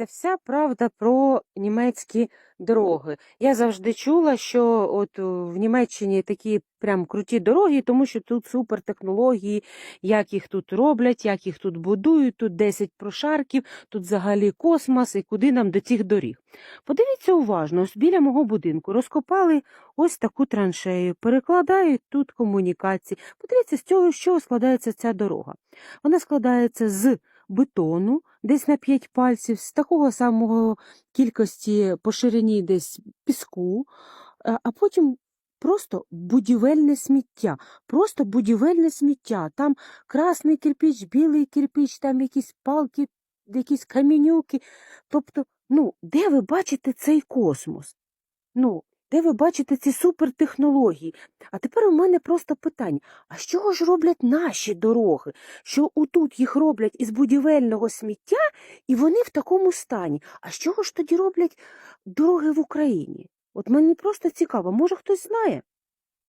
Це вся правда про німецькі дороги. Я завжди чула, що от е, в Німеччині такі прям круті дороги, тому що тут супертехнології, як їх тут роблять, як їх тут будують, тут 10 прошарків, тут взагалі космос і куди нам до цих доріг. Подивіться уважно, ось біля мого будинку розкопали ось таку траншею, перекладають тут комунікації. Подивіться, з цього, з чого складається ця дорога. Вона складається з бетону, десь на 5 пальців, з такого самого кількості по ширині десь піску, а а потім просто будівельне сміття. Просто будівельне сміття. Там красний кирпіч, білий кирпіч, там якісь палки, якісь камінюки. Тобто, ну, де ви бачите цей космос? Ну, де ви бачите ці супертехнології? А тепер у мене просто питання: а з чого ж роблять наші дороги? Що отут їх роблять із будівельного сміття, і вони в такому стані. А з чого ж тоді роблять дороги в Україні? От мені просто цікаво, може хтось знає?